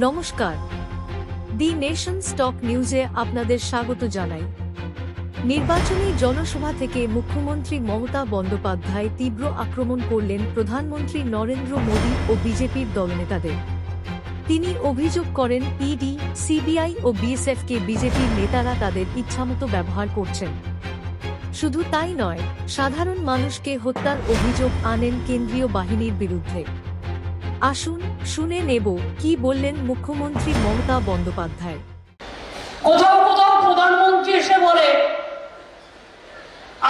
নমস্কার। দি nation stock নিউজে আপনাদের স্বাগত জানাই। নির্বাচনী জনসভা থেকে মুখ্যমন্ত্রী মমতা বন্দ্যোপাধ্যায় তীব্র আক্রমণ করলেন প্রধানমন্ত্রী নরেন্দ্র মোদী ও বিজেপির দলনেতাদের। তিনি অভিযোগ করেন, ইডি, সিবিআই ও বিএসএফকে বিজেপির নেতারা তাদের ইচ্ছামতো ব্যবহার করছেন। শুধু তাই নয়, সাধারণ মানুষকে হত্যার অভিযোগ আনেন কেন্দ্রীয় বাহিনীর বিরুদ্ধে। আসুন, শুনে নেব কি বললেন মুখ্যমন্ত্রী মমতা বন্দ্যোপাধ্যায়। কোথাও কোথাও প্রধানমন্ত্রী এসে বলে,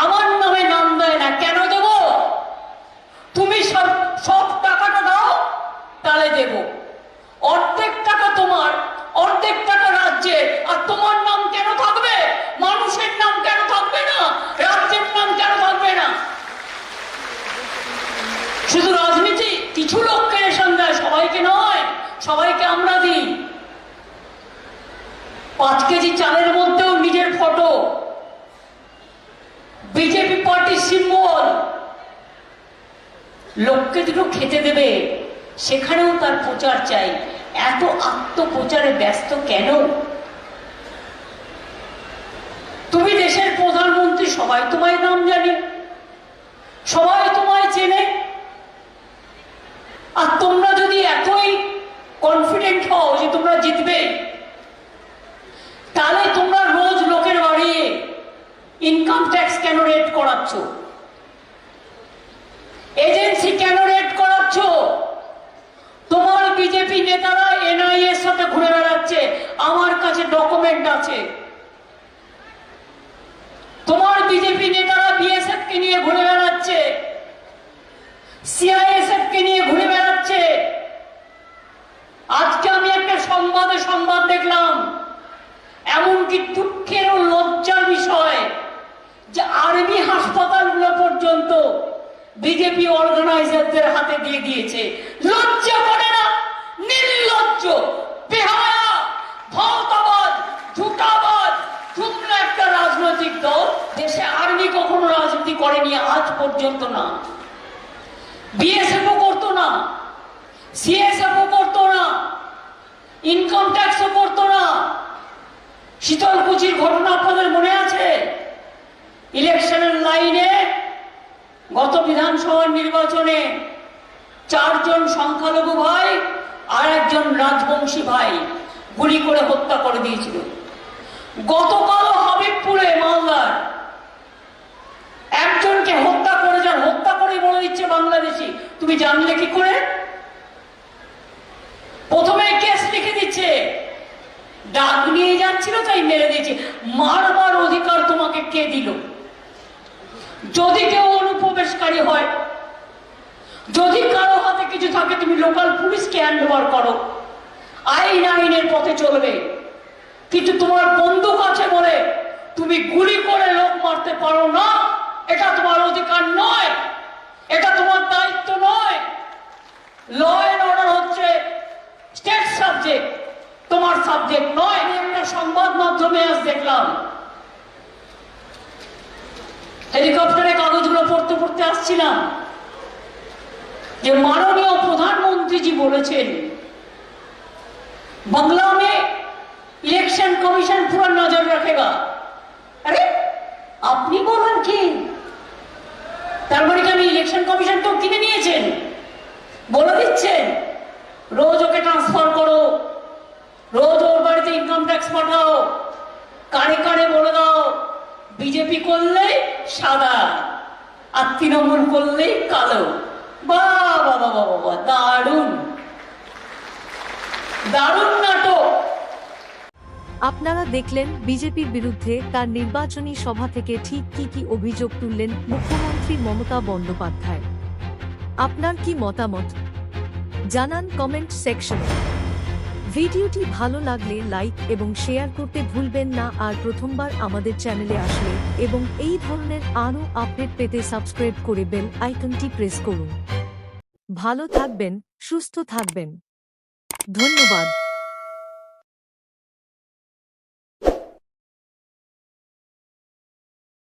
আমার নামে নাম দেয় না, কেন দেব? তুমি সব সব টাকাটা দাও, তাহলে দেব। অর্ধেক টাকা তোমার অর্ধেক টাকা রাজ্যের আর তোমার নাম কেন থাকবে মানুষের নাম কেন থাকবে না রাজ্যের নাম কেন থাকবে না শুধু রাজনীতি কিছু লোককে রেশন দেয় সবাইকে নয় সবাইকে আমরা দিই। পাঁচ কেজি চালের মধ্যেও নিজের ফটো বিজেপি পার্টির সিম্বল লোককে দুটো খেতে দেবে। সেখানেও তার প্রচার চাই। এত আত্মপ্রচারে ব্যস্ত কেন? তুমি দেশের প্রধানমন্ত্রী, সবাই তোমায় নাম জানে। সবাই তোমায় চেনে আর তোমরা যদি এতই কনফিডেন্ট হও যে তোমরা জিতবে তাহলে তোমরা রোজ লোকের বাড়ি ইনকাম ট্যাক্স কেন রেট করাচ্ছ? এজেন্সি কেন রেড করাচ্ছ? তোমার বিজেপি নেতারা এনআইএ এর সাথে ঘুরে বেড়াচ্ছে, আমার কাছে ডকুমেন্ট আছে। তোমার বিজেপি নেতারা বিএসএফ কে নিয়ে ঘুরে বেড়াচ্ছে সিআইএসএফ কে নিয়ে ঘুরে বেড়াচ্ছে আজকে আমি একটা সংবাদে সংবাদ দেখলাম এমনকি দুঃখের ও লজ্জার বিষয় যে আর্মি হাসপাতালগুলো পর্যন্ত বিজেপি অর্গানাইজারদের হাতে দিয়ে দিয়েছে। লজ্জা করে না, নির্লজ্জ, বেহায়া ভাওতাবাদ ঝুটাবাদ শুকনো একটা রাজনৈতিক দল, দেশে আর্মি কখনো রাজনীতি করেনি, আজ পর্যন্ত না। বিএসএফও করতো না সিএসএফও করতো না ইনকাম ট্যাক্সও করতো না। শীতলকুচির ঘটনা আপনাদের মনে আছে? ইলেকশনের লাইনে গত বিধানসভার নির্বাচনে চারজন সংখ্যালঘু ভাই আর একজন রাজবংশী ভাই গুলি করে হত্যা করে দিয়েছিল। গতকালও হাবিবপুরে মালদার একজনকে হত্যা করে যান, হত্যা করে বলে দিচ্ছে বাংলাদেশি। তুমি জানলে কি করে? প্রথমে কেস লিখে দিচ্ছে, ডাক নিয়ে যাচ্ছিল, তাই মেরে দিয়েছে। মারবার অধিকার তোমাকে কে দিল? যদি কেউ অনুপ্রবেশকারী হয়, যদি কারও হাতে কিছু থাকে, তুমি লোকাল পুলিশকে হ্যান্ডওভার করো। আইন আইনের পথে চলবে। কিন্তু তোমার বন্দুক আছে বলে তুমি গুলি করে লোক মারতে পারো না, এটা তোমার অধিকার নয়। এটা তোমার দায়িত্ব পড়তে আসছিলাম যে মাননীয় প্রধানমন্ত্রীজি বলেছেন, বাংলা में ইলেকশন কমিশন পুরো নজর রাখেগা। আরে, আপনি বলেন কি? তার মানে আমি ইলেকশন কমিশন তো কিনে নিয়েছেন? বলে দিচ্ছেন, রোজ ওকে ট্রান্সফার করো, রোজ ওর বাড়িতে ইনকাম ট্যাক্স পাঠাও কারে কারে বলে দাও, বিজেপি করলে সাদা। আর তৃণমূল করলে কালো। বাবা বাবা বাবা দারুণ। দারুণ নাটক। আপনারা দেখলেন বিজেপির বিরুদ্ধে তার নির্বাচনী সভা থেকে ঠিক কি কি অভিযোগ তুললেন মুখ্যমন্ত্রী মমতা বন্দ্যোপাধ্যায়। আপনার কি মতামত? জানান কমেন্ট সেকশনে। ভিডিওটি ভালো লাগলে লাইক এবং শেয়ার করতে ভুলবেন না আর প্রথমবার আমাদের চ্যানেলে আসলে এবং এই ধরনের আরও আপডেট পেতে সাবস্ক্রাইব করে বেল আইকনটি প্রেস করুন। ভালো থাকবেন, সুস্থ থাকবেন। ধন্যবাদ।